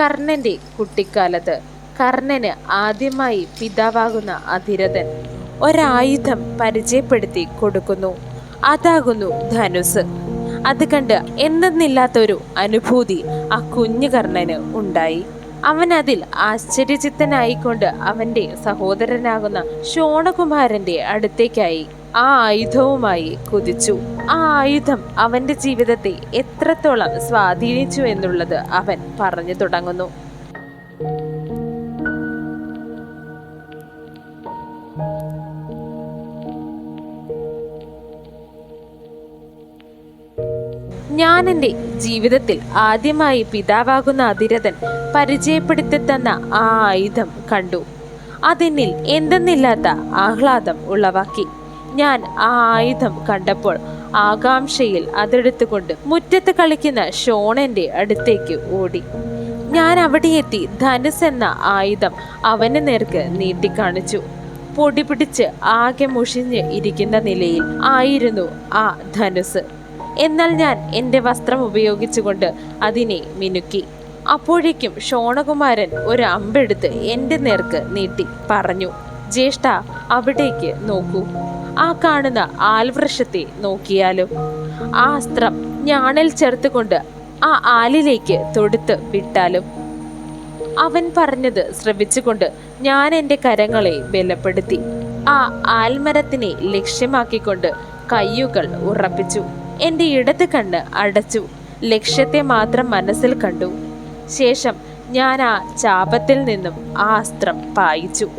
കർണന്റെ കുട്ടിക്കാലത്ത് കർണന് ആദ്യമായി പിതാവാകുന്ന അധിരഥൻ ഒരായുധം പരിചയപ്പെടുത്തി കൊടുക്കുന്നു. അതാകുന്നു ധനുസ്. അത് കണ്ട് എന്തെന്നില്ലാത്തൊരു അനുഭൂതി ആ കുഞ്ഞു കർണന് ഉണ്ടായി. അവൻ അതിൽ ആശ്ചര്യചിത്തനായിക്കൊണ്ട് അവന്റെ സഹോദരനാകുന്ന ശോണകുമാരന്റെ അടുത്തേക്കായി ആ ആയുധവുമായി കുതിച്ചു. ആ ആയുധം അവന്റെ ജീവിതത്തെ എത്രത്തോളം സ്വാധീനിച്ചു എന്നുള്ളത് അവൻ പറഞ്ഞു തുടങ്ങുന്നു. ഞാൻ എന്റെ ജീവിതത്തിൽ ആദ്യമായി പിതാവാകുന്ന അതിരഥൻ പരിചയപ്പെടുത്തി തന്ന ആ ആയുധം കണ്ടു. അതെന്നിൽ എന്തെന്നില്ലാത്ത ആഹ്ലാദം ഉളവാക്കി. ഞാൻ ആ ആയുധം കണ്ടപ്പോൾ ആകാംക്ഷയിൽ അതെടുത്തുകൊണ്ട് മുറ്റത്ത് കളിക്കുന്ന ഷോണന്റെ അടുത്തേക്ക് ഓടി. ഞാൻ അവിടെയെത്തി ധനുസ് എന്ന ആയുധം അവന് നേർക്ക് നീട്ടിക്കാണിച്ചു. പൊടി പിടിച്ച് ആകെ മുഷിഞ്ഞ് ഇരിക്കുന്ന നിലയിൽ ആയിരുന്നു ആ ധനുസ്. എന്നാൽ ഞാൻ എന്റെ വസ്ത്രം ഉപയോഗിച്ചുകൊണ്ട് അതിനെ മിനുക്കി. അപ്പോഴേക്കും ഷോണകുമാരൻ ഒരു അമ്പെടുത്ത് എന്റെ നേർക്ക് നീട്ടി പറഞ്ഞു ജ്യേഷ്ഠ അവിടേക്ക് നോക്കൂ. ആ കാണുന്ന ആൽവൃഷത്തെ നോക്കിയാലോ? ആ അസ്ത്രം ഞാണിൽ ചേർത്തുകൊണ്ട് ആ ആലിലേക്ക് തൊടുത്ത് വിട്ടാലും? അവൻ പറഞ്ഞത് ശ്രവിച്ചുകൊണ്ട് ഞാൻ എന്റെ കരങ്ങളെ ബലപ്പെടുത്തി ആ ആൽമരത്തിനെ ലക്ഷ്യമാക്കിക്കൊണ്ട് കയ്യുകൾ ഉറപ്പിച്ചു. എന്റെ ഇടത് കണ്ണ് അടച്ചു. ലക്ഷ്യത്തെ മാത്രം മനസ്സിൽ കണ്ടു. ശേഷം ഞാൻ ആ ചാപത്തിൽ നിന്നും ആ അസ്ത്രം പായിച്ചു.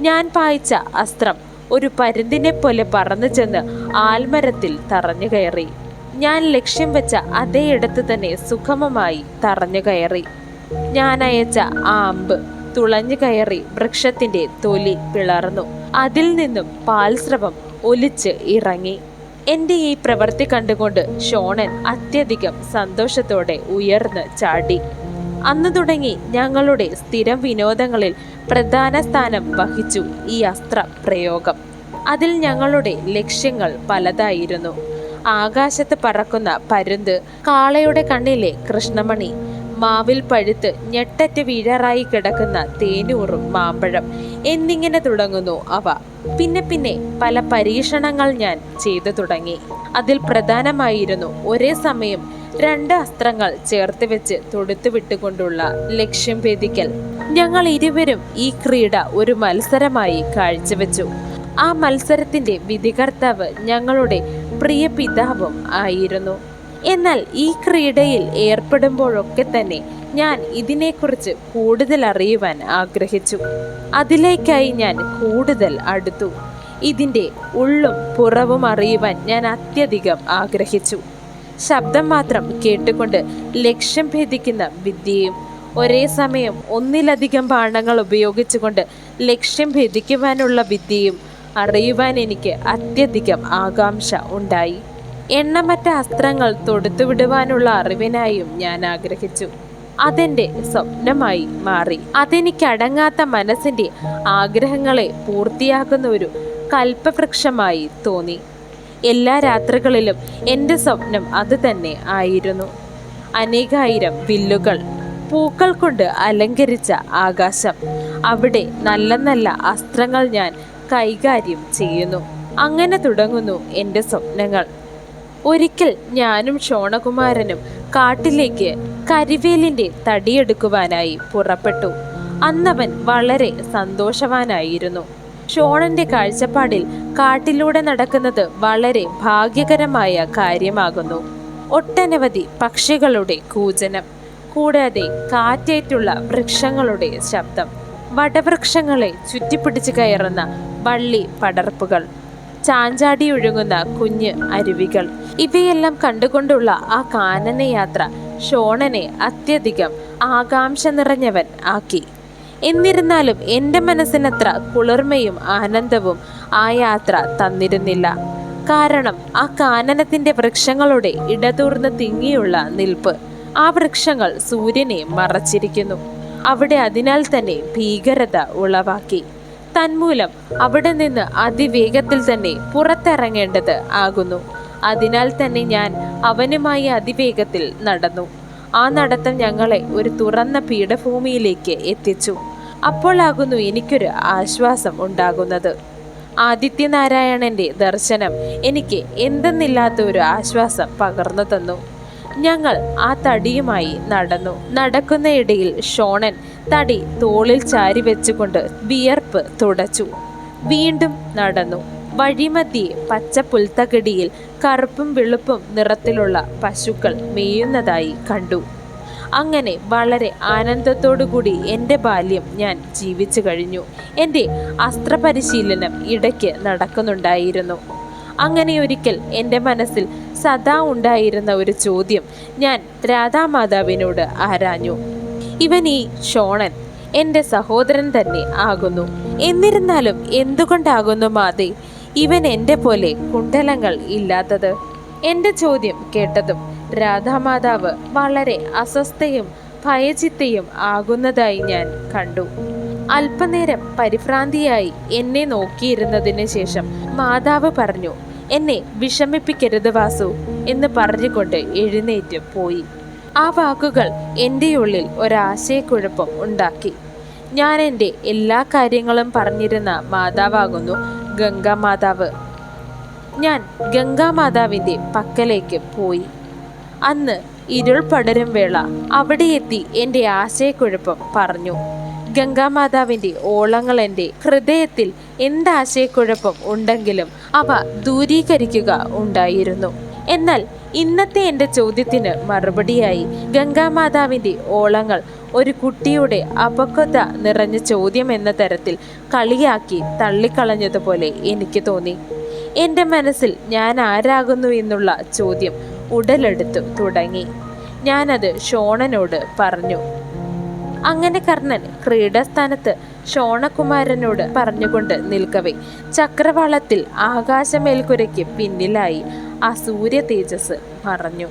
ഞാൻ പായിച്ച അസ്ത്രം ഒരു പരുന്തിനെ പോലെ പറന്നു ചെന്ന് ആൽമരത്തിൽ തറഞ്ഞു കയറി. ഞാൻ ലക്ഷ്യം വെച്ച അതേ ഇടത്ത് തന്നെ സുഗമമായി തറഞ്ഞു കയറി. ഞാൻ അയച്ച ആ അമ്പ് തുളഞ്ഞു കയറി വൃക്ഷത്തിന്റെ തൊലി പിളർന്നു. അതിൽ നിന്നും പാൽസ്രവം ഒലിച്ച് ഇറങ്ങി. എന്റെ ഈ പ്രവൃത്തി കണ്ടുകൊണ്ട് ഷോണൻ അത്യധികം സന്തോഷത്തോടെ ഉയർന്ന് ചാടി. അന്നു തുടങ്ങി ഞങ്ങളുടെ സ്ഥിരം വിനോദങ്ങളിൽ പ്രധാന സ്ഥാനം വഹിച്ചു ഈ അസ്ത്ര പ്രയോഗം അതിൽ ഞങ്ങളുടെ ലക്ഷ്യങ്ങൾ പലതായിരുന്നു. ആകാശത്ത് പറക്കുന്ന പരുന്ത് കാളയുടെ കണ്ണിലെ കൃഷ്ണമണി മാവിൽ പഴുത്ത് ഞെട്ടറ്റ് വീഴാറായി കിടക്കുന്ന തേനൂറും മാമ്പഴം എന്നിങ്ങനെ തുടങ്ങുന്നു അവ. പിന്നെ പിന്നെ പല പരീക്ഷണങ്ങൾ ഞാൻ ചെയ്തു തുടങ്ങി. അതിൽ പ്രധാനമായിരുന്നു ഒരേ സമയം രണ്ട് അസ്ത്രങ്ങൾ ചേർത്ത് വെച്ച് തൊടുത്തു വിട്ടുകൊണ്ടുള്ള ലക്ഷ്യം ഭേദിക്കൽ. ഞങ്ങൾ ഇരുവരും ഈ ക്രീഡ ഒരു മത്സരമായി കാഴ്ചവെച്ചു. ആ മത്സരത്തിന്റെ വിധികർത്താവ് ഞങ്ങളുടെ പ്രിയ പിതാവും ആയിരുന്നു. എന്നാൽ ഈ ക്രീഡയിൽ ഏർപ്പെടുമ്പോഴൊക്കെ തന്നെ ഞാൻ ഇതിനെക്കുറിച്ച് കൂടുതൽ അറിയുവാൻ ആഗ്രഹിച്ചു. അതിലേക്കായി ഞാൻ കൂടുതൽ അടുത്തു. ഇതിന്റെ ഉള്ളും പുറവും അറിയുവാൻ ഞാൻ അത്യധികം ആഗ്രഹിച്ചു. ശബ്ദം മാത്രം കേട്ടുകൊണ്ട് ലക്ഷ്യം ഭേദിക്കുന്ന വിദ്യയും ഒരേ സമയം ഒന്നിലധികം ബാണങ്ങൾ ഉപയോഗിച്ചുകൊണ്ട് ലക്ഷ്യം ഭേദിക്കുവാനുള്ള വിദ്യയും അറിയുവാൻ എനിക്ക് അത്യധികം ആകാംക്ഷ ഉണ്ടായി. എണ്ണമറ്റ അസ്ത്രങ്ങൾ തൊടുത്തുവിടുവാനുള്ള അറിവിനായും ഞാൻ ആഗ്രഹിച്ചു. അതെന്റെ സ്വപ്നമായി മാറി. അതെനിക്കടങ്ങാത്ത മനസ്സിന്റെ ആഗ്രഹങ്ങളെ പൂർത്തിയാക്കുന്ന ഒരു കൽപ്പവൃക്ഷമായി തോന്നി. എല്ലാ രാത്രികളിലും എന്റെ സ്വപ്നം അത് തന്നെ ആയിരുന്നു. അനേകായിരം വില്ലുകൾ പൂക്കൾ കൊണ്ട് അലങ്കരിച്ച ആകാശം. അവിടെ നല്ല നല്ല അസ്ത്രങ്ങൾ ഞാൻ കൈകാര്യം ചെയ്യുന്നു. അങ്ങനെ തുടങ്ങുന്നു എന്റെ സ്വപ്നങ്ങൾ. ഒരിക്കൽ ഞാനും ഷോണകുമാരനും കാട്ടിലേക്ക് കരിവേലിന്റെ തടിയെടുക്കുവാനായി പുറപ്പെട്ടു. അന്നവൻ വളരെ സന്തോഷവാനായിരുന്നു. ഷോണന്റെ കാഴ്ചപ്പാടിൽ കാട്ടിലൂടെ നടക്കുന്നത് വളരെ ഭാഗ്യകരമായ കാര്യമാകുന്നു. ഒട്ടനവധി പക്ഷികളുടെ കൂജനം കൂടാതെ കാറ്റേറ്റുള്ള വൃക്ഷങ്ങളുടെ ശബ്ദം വടവൃക്ഷങ്ങളെ ചുറ്റിപ്പിടിച്ച് കയറുന്ന വള്ളി പടർപ്പുകൾ ചാഞ്ചാടി ഒഴുകുന്ന കുഞ്ഞ് അരുവികൾ ഇവയെല്ലാം കണ്ടുകൊണ്ടുള്ള ആ കാനനയാത്ര ഷോണനെ അത്യധികം ആകാംക്ഷ നിറഞ്ഞവൻ ആക്കി. എന്നിരുന്നാലും എന്റെ മനസ്സിനത്ര കുളിർമയും ആനന്ദവും ആ യാത്ര തന്നിരുന്നില്ല. കാരണം ആ കാനനത്തിന്റെ വൃക്ഷങ്ങളുടെ ഇടതൂർന്ന് തിങ്ങിയുള്ള നിൽപ്പ് ആ വൃക്ഷങ്ങൾ സൂര്യനെ മറച്ചിരിക്കുന്നു. അവിടെ അതിനാൽ തന്നെ ഭീകരത ഉളവാക്കി. തന്മൂലം അവിടെ നിന്ന് അതിവേഗത്തിൽ തന്നെ പുറത്തിറങ്ങേണ്ടത് ആകുന്നു. അതിനാൽ തന്നെ ഞാൻ അവനുമായി അതിവേഗത്തിൽ നടന്നു. ആ നടത്തം ഞങ്ങളെ ഒരു തുറന്ന പീഠഭൂമിയിലേക്ക് എത്തിച്ചു. അപ്പോഴാകുന്നു എനിക്കൊരു ആശ്വാസം ഉണ്ടാകുന്നത്. ആദിത്യനാരായണന്റെ ദർശനം എനിക്ക് എന്തെന്നില്ലാത്ത ഒരു ആശ്വാസം പകർന്നു തന്നു. ഞങ്ങൾ ആ തടിയുമായി നടന്നു. നടക്കുന്നയിടയിൽ ഷോണൻ തടി തോളിൽ ചാരി വെച്ചുകൊണ്ട് വിയർപ്പ് തുടച്ചു. വീണ്ടും നടന്നു. വഴിമധ്യേ പച്ച പുൽത്തകിടിയിൽ കറുപ്പും വെളുപ്പും നിറത്തിലുള്ള പശുക്കൾ മേയുന്നതായി കണ്ടു. അങ്ങനെ വളരെ ആനന്ദത്തോടുകൂടി എന്റെ ബാല്യം ഞാൻ ജീവിച്ചു കഴിഞ്ഞു. എന്റെ അസ്ത്രപരിശീലനം ഇടയ്ക്ക് നടക്കുന്നുണ്ടായിരുന്നു. അങ്ങനെ ഒരിക്കൽ എന്റെ മനസ്സിൽ സദാ ഉണ്ടായിരുന്ന ഒരു ചോദ്യം ഞാൻ രാധാമാതാവിനോട് ആരാഞ്ഞു. ഇവൻ ഈ ഷോണൻ എന്റെ സഹോദരൻ തന്നെ ആകുന്നു. എന്നിരുന്നാലും എന്തുകൊണ്ടാകുന്നു മാതേ? ഇവൻ എന്റെ പോലെ കുണ്ടലങ്ങൾ ഇല്ലാത്തത്? എന്റെ ചോദ്യം കേട്ടതും രാധാമാതാവ് വളരെ അസ്വസ്ഥയും ഭയചിത്തയും ആകുന്നതായി ഞാൻ കണ്ടു. അല്പനേരം പരിഭ്രാന്തിയായി എന്നെ നോക്കിയിരുന്നതിന് ശേഷം മാതാവ് പറഞ്ഞു എന്നെ വിഷമിപ്പിക്കരുത് വാസു എന്ന് പറഞ്ഞുകൊണ്ട് എഴുന്നേറ്റ് പോയി. ആ വാക്കുകൾ എന്റെ ഉള്ളിൽ ഒരാശയക്കുഴപ്പം ഉണ്ടാക്കി. ഞാൻ എന്റെ എല്ലാ കാര്യങ്ങളും പറഞ്ഞിരുന്ന മാതാവാകുന്നു ഗംഗാമാതാവ്. ഞാൻ ഗംഗാമാതാവിന്റെ പക്കലേക്ക് പോയി. അന്ന് ഇരുൾ പടരും വേള അവിടെ എത്തി എന്റെ ആശയക്കുഴപ്പം പറഞ്ഞു. ഗംഗാമാതാവിന്റെ ഓളങ്ങൾ എന്റെ ഹൃദയത്തിൽ എന്താശയക്കുഴപ്പം ഉണ്ടെങ്കിലും അവ ദൂരീകരിക്കുക ഉണ്ടായിരുന്നു. എന്നാൽ ഇന്നത്തെ എന്റെ ചോദ്യത്തിന് മറുപടിയായി ഗംഗാമാതാവിന്റെ ഓളങ്ങൾ ഒരു കുട്ടിയുടെ അപക്വത നിറഞ്ഞ ചോദ്യം എന്ന തരത്തിൽ കളിയാക്കി തള്ളിക്കളഞ്ഞതുപോലെ എനിക്ക് തോന്നി. എന്റെ മനസ്സിൽ ഞാൻ ആരാകുന്നു എന്നുള്ള ചോദ്യം ഉടലെടുത്തു തുടങ്ങി. ഞാനത് ഷോണനോട് പറഞ്ഞു. അങ്ങനെ കർണൻ ക്രീഡാസ്ഥാനത്ത് ഷോണകുമാരനോട് പറഞ്ഞുകൊണ്ട് നിൽക്കവേ ചക്രവാളത്തിൽ ആകാശമേൽക്കുരയ്ക്ക് പിന്നിലായി. ആ സൂര്യ തേജസ് മറഞ്ഞു